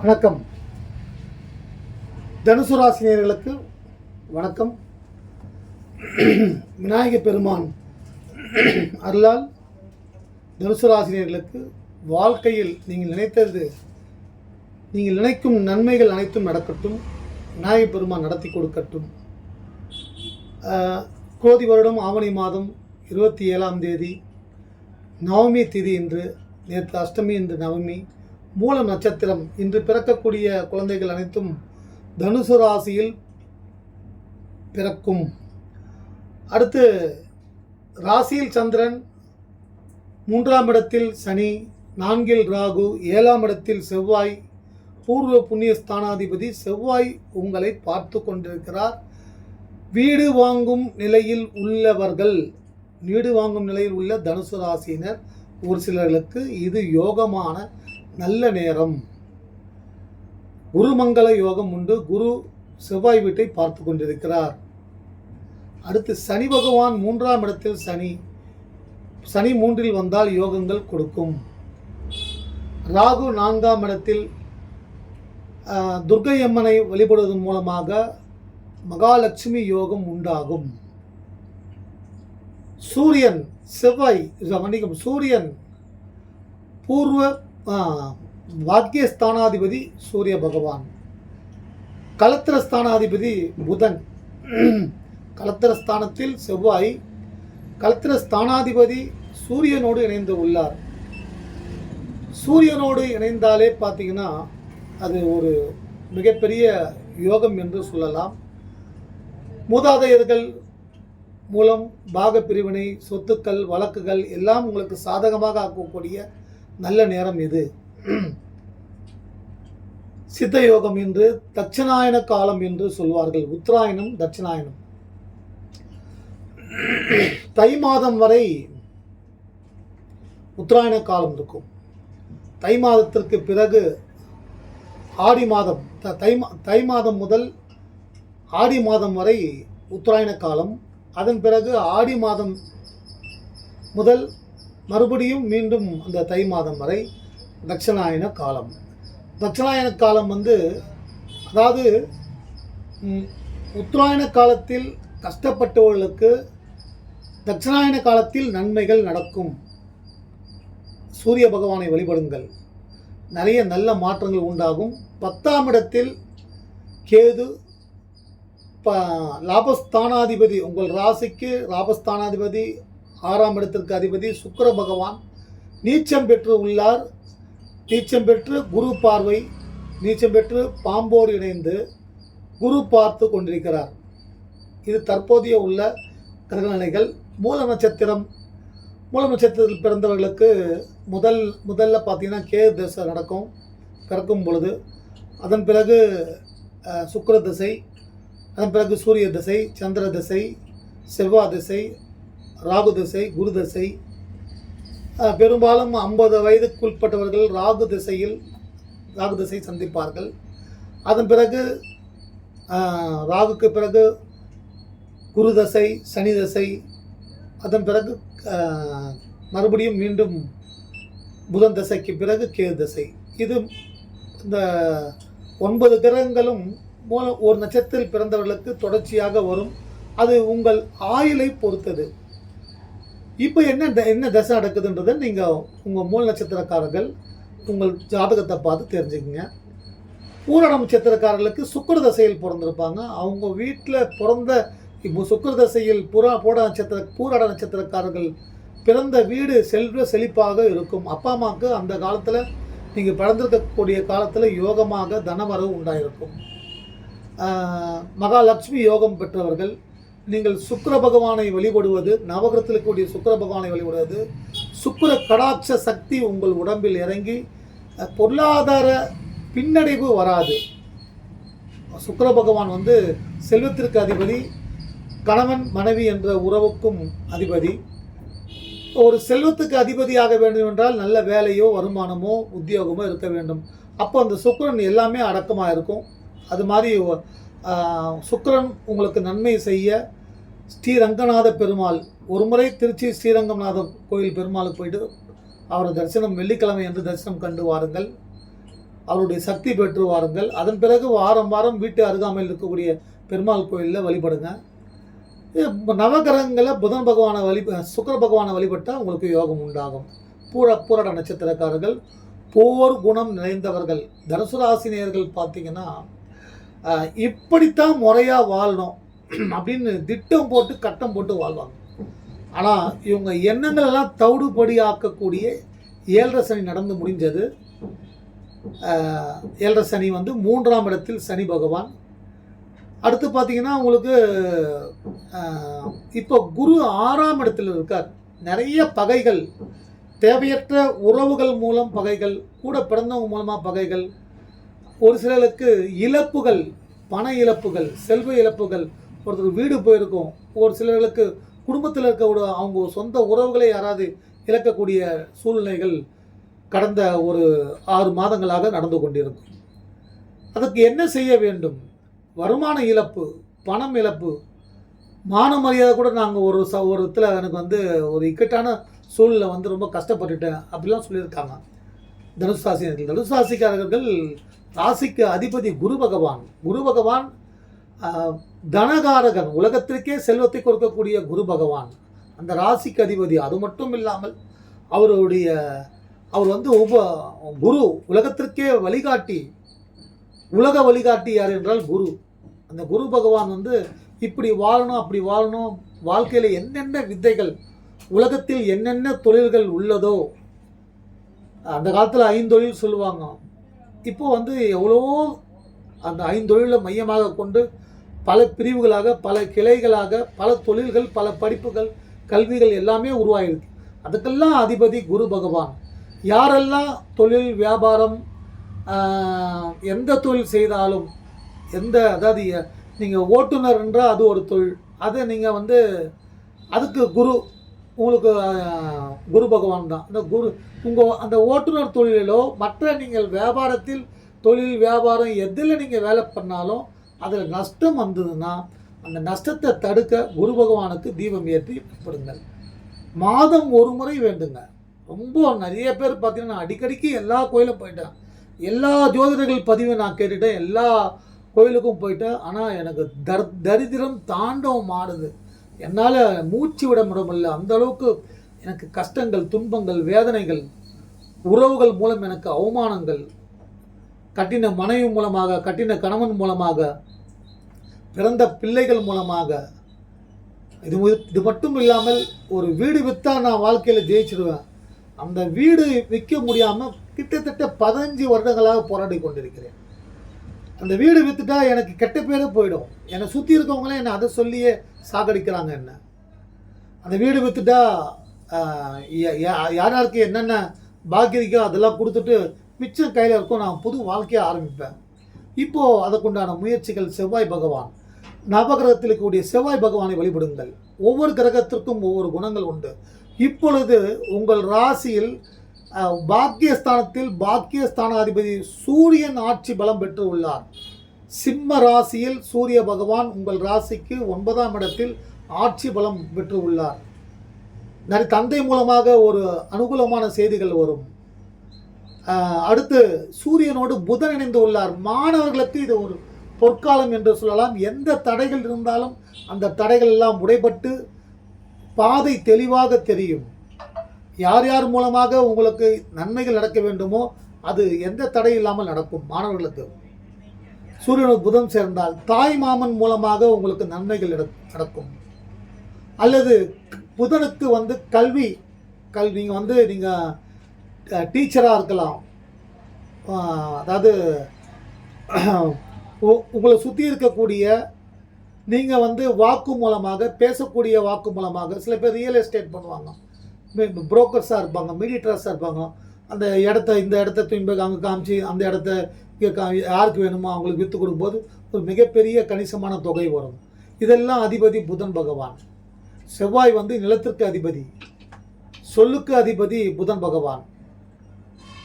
வணக்கம். தனுசு ராசினியர்களுக்கு வணக்கம். விநாயக பெருமான் அருளால் தனுசு ராசினியர்களுக்கு வாழ்க்கையில் நீங்கள் நினைத்தது நீங்கள் நினைக்கும் நன்மைகள் அனைத்தும் நடக்கட்டும் விநாயக பெருமான் நடத்தி கொடுக்கட்டும். கோதி வருடம் ஆவணி மாதம் இருபத்தி ஏழாம் தேதி நவமி தேதி என்று நேற்று அஷ்டமி என்று நவமி மூல நட்சத்திரம் இன்று பிறக்கக்கூடிய குழந்தைகள் அனைத்தும் தனுசு ராசியில் பிறக்கும். அடுத்து ராசியில் சந்திரன் மூன்றாம் இடத்தில் சனி நான்கில் ராகு ஏழாம் இடத்தில் செவ்வாய் பூர்வ புண்ணிய ஸ்தானாதிபதி செவ்வாய் உங்களை பார்த்து கொண்டிருக்கிறார். வீடு வாங்கும் நிலையில் உள்ளவர்கள் வீடு வாங்கும் நிலையில் உள்ள தனுசு ராசியினர் ஒரு சிலர்களுக்கு இது யோகமான நல்ல நேரம். குருமங்கள யோகம் உண்டு. குரு செவ்வாய் வீட்டை பார்த்து கொண்டிருக்கிறார். அடுத்து சனி பகவான் மூன்றாம் இடத்தில் சனி. சனி மூன்றில் வந்தால் யோகங்கள் கொடுக்கும். ராகு நான்காம் இடத்தில் ஆஹ், அம்மனை வழிபடுவதன் மூலமாக மகாலட்சுமி யோகம் உண்டாகும். சூரியன் செவ்வாய் மன்னிக்கும் சூரியன் பூர்வ ஆ, ஸ்தானாதிபதி சூரிய பகவான். கலத்திர ஸ்தானாதிபதி புதன். கலத்திர ஸ்தானத்தில் செவ்வாய். கலத்திர ஸ்தானாதிபதி சூரியனோடு இணைந்து உள்ளார். சூரியனோடு இணைந்தாலே பார்த்தீங்கன்னா அது ஒரு மிகப்பெரிய யோகம் என்று சொல்லலாம். மூதாதையர்கள் மூலம் பாக பிரிவினை சொத்துக்கள் வழக்குகள் எல்லாம் உங்களுக்கு சாதகமாக ஆக்கக்கூடிய நல்ல நேரம் இது. சித்த யோகம் என்று தட்சிணாயன காலம் என்று சொல்வார்கள். உத்தராயணம் தட்சிணாயனம் தை மாதம் வரை உத்தராயண காலம் இருக்கும். தை மாதத்திற்கு பிறகு ஆடி மாதம் த- தை மா- தை மாதம் முதல் ஆடி மாதம் வரை உத்தராயண காலம். அதன் பிறகு ஆடி மாதம் முதல் மறுபடியும் மீண்டும் அந்த தை மாதம் வரை தட்சிணாயன காலம். தட்சிணாயன காலம் வந்து அதாவது உத்தராயண காலத்தில் கஷ்டப்பட்டவர்களுக்கு தட்சிணாயன காலத்தில் நன்மைகள் நடக்கும். சூரிய பகவானை வழிபடுங்கள். நிறைய நல்ல மாற்றங்கள் உண்டாகும். பத்தாம் இடத்தில் கேது ப லாபஸ்தானாதிபதி உங்கள் ராசிக்கு லாபஸ்தானாதிபதி ஆறாம் இடத்திற்கு அதிபதி சுக்கிர பகவான் நீச்சம் பெற்று உள்ளார். நீச்சம் பெற்று குரு பார்வை நீச்சம் பெற்று பாம்போடு இணைந்து குரு பார்த்து கொண்டிருக்கிறார். இது தற்போதைய உள்ள கிரகநிலைகள் மூல நட்சத்திரம் மூல நட்சத்திரத்தில் பிறந்தவர்களுக்கு முதல் முதல்ல பார்த்திங்கன்னா கே தசை நடக்கும் பிறக்கும் பொழுது. அதன் பிறகு சுக்கர திசை அதன் பிறகு சூரிய திசை சந்திர திசை செவ்வாய் திசை ராகு திசை குரு திசை. பெரும்பாலும் ஐம்பது வயதுக்குட்பட்டவர்கள் ராகு திசையில் ராகு திசை சந்திப்பார்கள். அதன் பிறகு ராகுக்கு பிறகு குரு தசை சனி தசை. அதன் பிறகு மறுபடியும் மீண்டும் புதன் தசைக்கு பிறகு கேது தசை. இது இந்த ஒன்பது கிரகங்களும் ஒரு நட்சத்திரத்தில் பிறந்தவர்களுக்கு தொடர்ச்சியாக வரும். அது உங்கள் ஆயுளை பொறுத்தது. இப்போ என்ன த- என்ன தசை நடக்குதுன்றதை நீங்கள் உங்கள் மூல நட்சத்திரக்காரர்கள் உங்கள் ஜாதகத்தை பார்த்து தெரிஞ்சுக்கங்க. பூரண நட்சத்திரக்காரர்களுக்கு சுக்கர தசையில் பிறந்திருப்பாங்க. அவங்க வீட்டில் பிறந்த இப்போ சுக்கர தசையில் புறா பூட நட்சத்திர பூராட நட்சத்திரக்காரர்கள் பிறந்த வீடு செல்வ செழிப்பாக இருக்கும். அப்பா அம்மாவுக்கு அந்த காலத்தில் நீங்கள் பிறந்திருக்கக்கூடிய காலத்தில் யோகமாக தனவரவு உண்டாயிருக்கும். மகாலட்சுமி யோகம் பெற்றவர்கள் நீங்கள் சுக்கர பகவானை வழிபடுவது நவகிரத்தில் இருக்கக்கூடிய சுக்கிர பகவானை வழிபடுவது சுக்கர கடாட்ச சக்தி உங்கள் உடம்பில் இறங்கி பொருளாதார பின்னடைவு வராது. சுக்கர பகவான் வந்து செல்வத்திற்கு அதிபதி கணவன் மனைவி என்ற உறவுக்கும் அதிபதி. ஒரு செல்வத்துக்கு அதிபதியாக வேண்டும் என்றால் நல்ல வேலையோ வருமானமோ உத்தியோகமோ இருக்க வேண்டும். அப்போ அந்த சுக்கரன் எல்லாமே அடக்கமாக இருக்கும் அது மாதிரி சுக்கரன் உங்களுக்கு நன்மை செய்ய ஸ்ரீரங்கநாத பெருமாள். ஒரு முறை திருச்சி ஸ்ரீரங்கநாதம் கோயில் பெருமாளுக்கு போயிட்டு அவரது தரிசனம் வெள்ளிக்கிழமை என்று தரிசனம் கண்டு வாருங்கள். அவருடைய சக்தி பெற்று வாருங்கள். அதன் பிறகு வாரம் வாரம் வீட்டு அருகாமையில் இருக்கக்கூடிய பெருமாள் கோயிலில் வழிபடுங்க. நவகிரகங்களில் புதன் பகவானை வழி சுக்கர பகவானை வழிபட்டால் உங்களுக்கு யோகம் உண்டாகும். பூர பூரட நட்சத்திரக்காரர்கள் போர் குணம் நிறைந்தவர்கள் தனுசு ராசினியர்கள் பார்த்தீங்கன்னா இப்படித்தான் முறையாக வாழணும். அப்படின்னு திட்டம் போட்டு கட்டம் போட்டு வாழ்வாங்க. ஆனால் இவங்க எண்ணங்களெல்லாம் தவிடுபடி ஆக்கக்கூடிய ஏழரை சனி நடந்து முடிஞ்சது. ஏழரை சனி வந்து மூன்றாம் இடத்தில் சனி பகவான். அடுத்து பார்த்தீங்கன்னா உங்களுக்கு இப்போ குரு ஆறாம் இடத்தில் இருக்கார். நிறைய பகைகள் தேவையற்ற உறவுகள் மூலம் பகைகள் கூட பிறந்தவங்க மூலமாக பகைகள் ஒரு சிலருக்கு இழப்புகள் பண இழப்புகள் செல்வ இழப்புகள் ஒருத்தர் வீடு போயிருக்கும். ஒரு சிலர்களுக்கு குடும்பத்தில் இருக்க ஒரு அவங்க சொந்த உறவுகளை யாராவது இழக்கக்கூடிய சூழ்நிலைகள் கடந்த ஒரு ஆறு மாதங்களாக நடந்து கொண்டிருக்கும். அதுக்கு என்ன செய்ய வேண்டும்? வருமான இழப்பு பணம் இழப்பு மான மரியாதை கூட நாங்கள் ஒரு ச ஒரு இடத்துல எனக்கு வந்து ஒரு இக்கட்டான சூழ்நிலை வந்து ரொம்ப கஷ்டப்பட்டுட்டேன் அப்படிலாம் சொல்லியிருக்காங்க. தனுசு ராசினர்கள் தனுசு ராசிக்காரர்கள் ராசிக்கு அதிபதி குரு பகவான். குரு பகவான் தனகாரகன் உலகத்திற்கே செல்வத்தை கொடுக்கக்கூடிய குரு பகவான் அந்த ராசிக்கு அதிபதி அது மட்டும் இல்லாமல் அவருடைய அவர் வந்து உப குரு உலகத்திற்கே வழிகாட்டி உலக வழிகாட்டி யார் என்றால் குரு. அந்த குரு பகவான் வந்து இப்படி வாழணும் அப்படி வாழணும் வாழ்க்கையில் என்னென்ன வித்தைகள் உலகத்தில் என்னென்ன தொழில்கள் உள்ளதோ அந்த காலத்தில் ஐந்தொழில் சொல்லுவாங்க. இப்போ வந்து எவ்வளோ அந்த ஐந்தொழிலை மையமாக கொண்டு பல பிரிவுகளாக பல கிளைகளாக பல தொழில்கள் பல படிப்புகள் கல்விகள் எல்லாமே உருவாகிருக்கு அதுக்கெல்லாம் அதிபதி குரு பகவான். யாரெல்லாம் தொழில் வியாபாரம் எந்த தொழில் செய்தாலும் எந்த அதாவது நீங்கள் ஓட்டுநர் என்றால் அது ஒரு தொழில். அதை நீங்கள் வந்து அதுக்கு குரு உங்களுக்கு குரு பகவான் தான். அந்த குரு உங்கள் அந்த ஓட்டுநர் தொழிலிலோ மற்ற நீங்கள் வியாபாரத்தில் தொழில் வியாபாரம் எதில் நீங்கள் வேலை பண்ணாலும் அதில் நஷ்டம் வந்ததுன்னா அந்த நஷ்டத்தை தடுக்க குரு பகவானுக்கு தீபம் ஏற்றி வழிபடுங்கள் மாதம் ஒரு முறை வேண்டுங்க. ரொம்ப நிறைய பேர் பார்த்தீங்கன்னா நான் அடிக்கடிக்கு எல்லா கோயிலும் போயிட்டேன். எல்லா ஜோதிடர்கள் பதிவை நான் கேட்டுட்டேன். எல்லா கோயிலுக்கும் போயிட்டேன். ஆனால் எனக்கு தர் தரித்திரம் தாண்டவம் ஆடுது என்னால் மூச்சு விட முடியல அந்த அளவுக்கு எனக்கு கஷ்டங்கள் துன்பங்கள் வேதனைகள் உறவுகள் மூலம் எனக்கு அவமானங்கள் கட்டின மனைவி மூலமாக கட்டின கணவன் மூலமாக பிறந்த பிள்ளைகள் மூலமாக. இது இது மட்டும் இல்லாமல் ஒரு வீடு விற்றா நான் வாழ்க்கையில் ஜெயிச்சிடுவேன் அந்த வீடு விற்க முடியாமல் கிட்டத்தட்ட பதினஞ்சு வருடங்களாக போராடி கொண்டிருக்கிறேன். அந்த வீடு விற்றுட்டா எனக்கு கெட்ட பேரே போயிடும். என்னை சுற்றி இருக்கவங்களே என்னை அதை சொல்லியே சாகடிக்கிறாங்க என்ன. அந்த வீடு விற்றுட்டா யார் யாருக்கு என்னென்ன பாக்கி இருக்கோ அதெல்லாம் கொடுத்துட்டு மிச்சம் கையில் இருக்கும் நான் புது வாழ்க்கையை ஆரம்பிப்பேன். இப்போது அதுக்குண்டான முயற்சிகள் செவ்வாய் பகவான். நவகிரகத்தில் இருக்கக்கூடிய செவ்வாய் பகவானை வழிபடுங்கள். ஒவ்வொரு கிரகத்திற்கும் ஒவ்வொரு குணங்கள் உண்டு. இப்பொழுது உங்கள் ராசியில் பாக்கியஸ்தானத்தில் பாக்கியஸ்தானாதிபதி சூரியன் ஆட்சி பலம் பெற்று உள்ளார். சிம்ம ராசியில் சூரிய பகவான் உங்கள் ராசிக்கு ஒன்பதாம் இடத்தில் ஆட்சி பலம் பெற்று உள்ளார். நிறைய தந்தை மூலமாக ஒரு அனுகூலமான செய்திகள் வரும். அடுத்து சூரியனோடு புதன் இணைந்து உள்ளார். மாணவர்களுக்கு இது ஒரு பொற்காலம் என்று சொல்லலாம். எந்த தடைகள் இருந்தாலும் அந்த தடைகள் எல்லாம் உடைபட்டு பாதை தெளிவாக தெரியும். யார் யார் மூலமாக உங்களுக்கு நன்மைகள் நடக்க வேண்டுமோ அது எந்த தடை இல்லாமல் நடக்கும் மாணவர்களுக்கு. சூரியனும் புதன் சேர்ந்தால் தாய் மாமன் மூலமாக உங்களுக்கு நன்மைகள் நடக்கும். அல்லது புதனுக்கு வந்து கல்வி கல் நீங்கள் வந்து நீங்கள் டீச்சராக இருக்கலாம். அதாவது உங்களை சுற்றி இருக்கக்கூடிய நீங்கள் வந்து வாக்கு மூலமாக பேசக்கூடிய வாக்கு மூலமாக சில பேர் ரியல் எஸ்டேட் பண்ணுவாங்க. புரோக்கர்ஸாக இருப்பாங்க மீடியேட்டர்ஸாக இருப்பாங்க. அந்த இடத்த இந்த இடத்த தூக்கி போய் அங்கே காமிச்சு அந்த இடத்த இங்கே கா யாருக்கு வேணுமோ அவங்களுக்கு விற்று கொடுக்கும்போது ஒரு மிகப்பெரிய கணிசமான தொகை வரும். இதெல்லாம் அதிபதி புதன் பகவான். செவ்வாய் வந்து நிலத்திற்கு அதிபதி. சொல்லுக்கு அதிபதி புதன் பகவான்.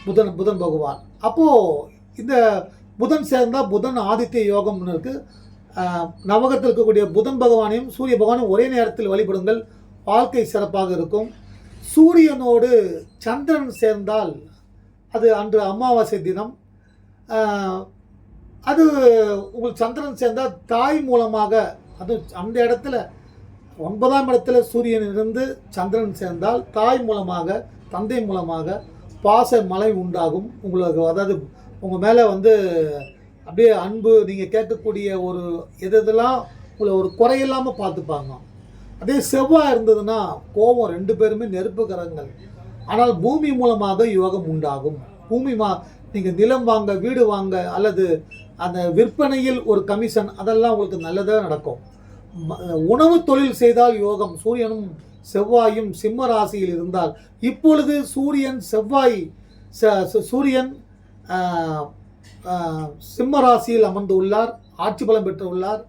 புதன் புதன் பகவான். அப்போது இந்த புதன் சேர்ந்தால் புதன் ஆதித்ய யோகம்னு இருக்குது நவகத்தில் இருக்கக்கூடிய புதன் பகவானையும் சூரிய பகவானையும் ஒரே நேரத்தில் வழிபடுங்கள். வாழ்க்கை சிறப்பாக இருக்கும். சூரியனோடு சந்திரன் சேர்ந்தால் அது அன்று அமாவாசை தினம். அது உங்கள் சந்திரன் சேர்ந்தால் தாய் மூலமாக அது அந்த இடத்துல ஒன்பதாம் இடத்துல சூரியன் இருந்து சந்திரன் சேர்ந்தால் தாய் மூலமாக தந்தை மூலமாக பாச மலை உண்டாகும். உங்களுக்கு அதாவது உங்கள் மேலே வந்து அப்படியே அன்பு நீங்கள் கேட்கக்கூடிய ஒரு எது இதெல்லாம் உங்களை ஒரு குறையில்லாமல் பார்த்துப்பாங்க. அதே செவ்வாய் இருந்ததுன்னா கோபம் ரெண்டு பேருமே நெருப்பு கரங்கள். ஆனால் பூமி மூலமாக யோகம் உண்டாகும். பூமி மா நீங்கள் நிலம் வாங்க வீடு வாங்க அல்லது அந்த விற்பனையில் ஒரு கமிஷன் அதெல்லாம் உங்களுக்கு நல்லதாக நடக்கும். உணவு தொழில் செய்தால் யோகம். சூரியனும் செவ்வாயும் சிம்ம ராசியில் இருந்தால் இப்பொழுது சூரியன் செவ்வாய் ச- சு- சூரியன் சிம்ம ராசியில் அமர்ந்து உள்ளார் ஆட்சி பலம் பெற்று உள்ளார்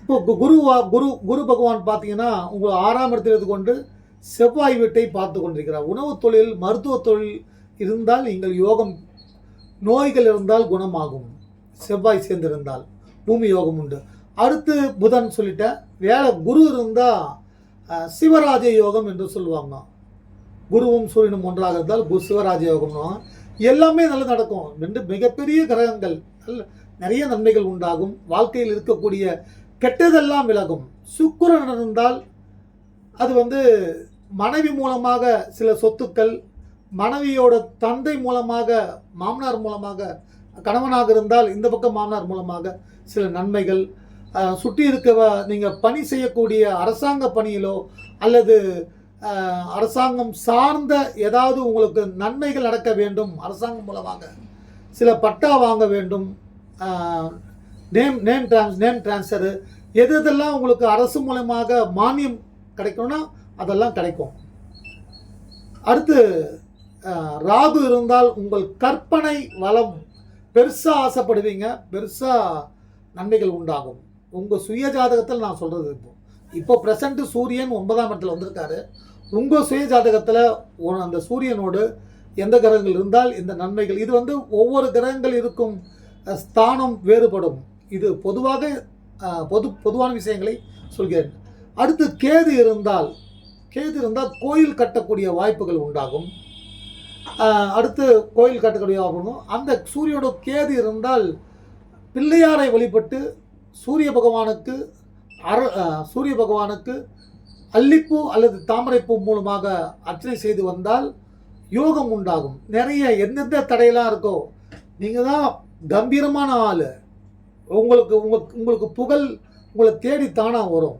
இப்போ குரு குருவா குரு குரு பகவான் பார்த்தீங்கன்னா உங்கள் ஆறாம் இடத்தில் இருந்து கொண்டு செவ்வாய் வீட்டை பார்த்து கொண்டிருக்கிறார். உணவு தொழில் மருத்துவ தொழில் இருந்தால் நீங்கள் யோகம் நோய்கள் இருந்தால் குணமாகும். செவ்வாய் சேர்ந்திருந்தால் பூமி யோகம் உண்டு. அடுத்து புதன் சொல்லிட்டேன் வேலை குரு இருந்தால் சிவராஜ யோகம் என்று சொல்லுவாங்க. குருவும் சூரியனும் ஒன்றாக இருந்தால் குரு சிவராஜ யோகம்னு எல்லாமே நல்லது நடக்கும். ரெண்டு மிகப்பெரிய கிரகங்கள். நல்ல நிறைய நன்மைகள் உண்டாகும். வாழ்க்கையில் இருக்கக்கூடிய கெட்டதெல்லாம் விலகும். சுக்கிரன் இருந்தால் அது வந்து மனைவி மூலமாக சில சொத்துக்கள் மனைவியோட தந்தை மூலமாக மாமனார் மூலமாக கணவனாக இருந்தால் இந்த பக்கம் மாமனார் மூலமாக சில நன்மைகள். சுற்றி இருக்க நீங்கள் பணி செய்யக்கூடிய அரசாங்க பணியிலோ அல்லது அரசாங்கம் சார்ந்த ஏதாவது உங்களுக்கு நன்மைகள் நடக்க வேண்டும் அரசாங்கம் மூலமாக சில பட்டா வாங்க வேண்டும் name name trans name transfer எது எதெல்லாம் உங்களுக்கு அரசு மூலமாக மானியம் கிடைக்கும்னா அதெல்லாம் கிடைக்கும். அடுத்து ராகு இருந்தால் உங்கள் கற்பனை வளம் பெருசாக ஆசைப்படுவீங்க பெருசாக நன்மைகள் உண்டாகும். உங்கள் சுய ஜாதகத்தில் நான் சொல்கிறது இப்போ. இப்போ ப்ரெசண்ட்டு சூரியன் ஒன்பதாம் இடத்துல வந்திருக்காரு. உங்கள் சுய ஜாதகத்தில் அந்த சூரியனோடு எந்த கிரகங்கள் இருந்தால் இந்த நன்மைகள் இது வந்து ஒவ்வொரு கிரகங்கள் இருக்கும் ஸ்தானம் வேறுபடும். இது பொதுவாக பொது பொதுவான விஷயங்களை சொல்கிறேன். அடுத்து கேது இருந்தால் கேது இருந்தால் கோயில் கட்டக்கூடிய வாய்ப்புகள் உண்டாகும். அடுத்து கோயில் கட்டக்கூடிய ஆகணும் அந்த சூரியனோட கேது இருந்தால் பிள்ளையாரை வழிபட்டு சூரிய பகவானுக்கு அர சூரிய பகவானுக்கு அல்லிப்பூ அல்லது தாமரைப்பூ மூலமாக அர்ச்சனை செய்து வந்தால் யோகம் உண்டாகும். நிறைய எந்தெந்த தடையெல்லாம் இருக்கோ நீங்கள் தான் கம்பீரமான ஆள். உங்களுக்கு உங்களுக்கு உங்களுக்கு புகழ் உங்களை தேடி தானாக வரும்.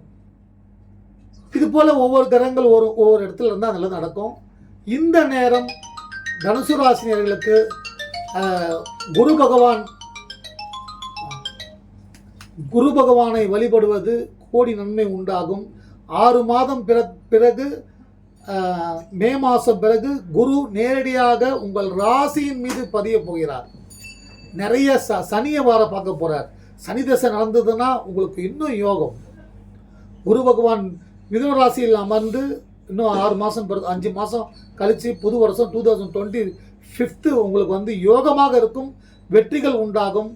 இது போல் ஒவ்வொரு கிரகங்கள் ஒரு ஒவ்வொரு இடத்துல இருந்தால் நல்லா நடக்கும். இந்த நேரம் தனுசு ராசினியர்களுக்கு குரு பகவான் குரு பகவானை வழிபடுவது கோடி நன்மை உண்டாகும். ஆறு மாதம் பிற பிறகு மே மாதம் பிறகு குரு நேரடியாக உங்கள் ராசியின் மீது பதிய போகிறார். நிறைய ச சனியை வார பார்க்க போகிறார் சனி தசை நடந்ததுன்னா உங்களுக்கு இன்னும் யோகம். குரு பகவான் மிதுன ராசியில் அமர்ந்து இன்னும் ஆறு மாதம் பிறகு அஞ்சு மாதம் கழித்து புது வருஷம் டூ தௌசண்ட் டுவெண்ட்டி ஃபிஃப்த்து உங்களுக்கு வந்து யோகமாக இருக்கும். வெற்றிகள் உண்டாகும்.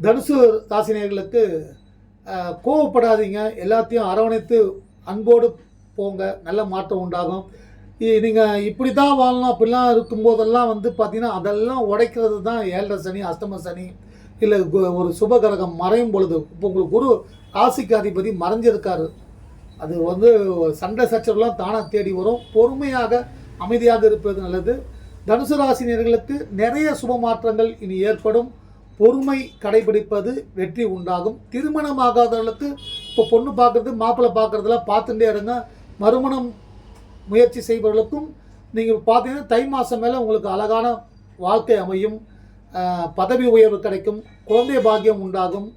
தனுசு ராசினியர்களுக்கு கோவப்படாதீங்க. எல்லாத்தையும் அரவணைத்து அன்போடு போங்க நல்ல மாற்றம் உண்டாகும். நீங்கள் இப்படி தான் வாழணும் அப்படிலாம் இருக்கும்போதெல்லாம் வந்து பார்த்தீங்கன்னா அதெல்லாம் உடைக்கிறது தான் ஏழரை சனி அஷ்டம சனி இல்லை ஒரு சுபகிரகம் மறையும் பொழுது. இப்போ உங்களுக்கு குரு ராசிக்கு அதிபதி மறைஞ்சிருக்காரு. அது வந்து சண்டை சச்சரவுலாம் தானாக தேடி வரும். பொறுமையாக அமைதியாக இருப்பது நல்லது. தனுசு ராசினியர்களுக்கு நிறைய சுப மாற்றங்கள் இனி ஏற்படும். பொறுமை கடைபிடிப்பது வெற்றி உண்டாகும். திருமணமாகாதவர்களுக்கு இப்போ பொண்ணு பார்க்குறது மாப்பிள்ளை பார்க்குறதெல்லாம் பார்த்துட்டே இருங்க. மறுமணம் முயற்சி செய்பவர்களுக்கும் நீங்கள் பார்த்தீங்கன்னா தை மாதம் மேலே உங்களுக்கு அழகான வாழ்க்கை அமையும். பதவி உயர்வு கிடைக்கும். குழந்தை பாக்கியம் உண்டாகும்.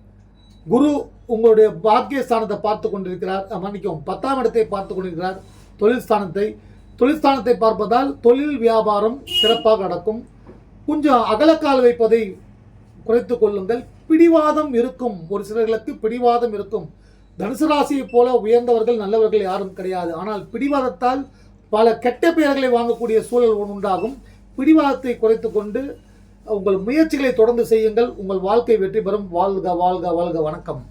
குரு உங்களுடைய பாக்கியஸ்தானத்தை பார்த்து கொண்டிருக்கிறார். மன்னிக்கவும் பத்தாம் இடத்தை பார்த்து கொண்டிருக்கிறார். தொழில் ஸ்தானத்தை. தொழில் ஸ்தானத்தை பார்ப்பதால் தொழில் வியாபாரம் சிறப்பாக நடக்கும். கொஞ்சம் அகலக்கால் வைப்பதை குறைத்து கொள்ளுங்கள். பிடிவாதம் இருக்கும். ஒரு சிலர்களுக்கு பிடிவாதம் இருக்கும். தனுசு போல உயர்ந்தவர்கள் நல்லவர்கள் யாரும் கிடையாது. ஆனால் பிடிவாதத்தால் பல கெட்ட பெயர்களை வாங்கக்கூடிய சூழல் உண்டாகும். பிடிவாதத்தை குறைத்து கொண்டு உங்கள் முயற்சிகளை தொடர்ந்து செய்யுங்கள். உங்கள் வாழ்க்கை வெற்றி பெறும். வாழ்க வாழ்க வாழ்க. வணக்கம்.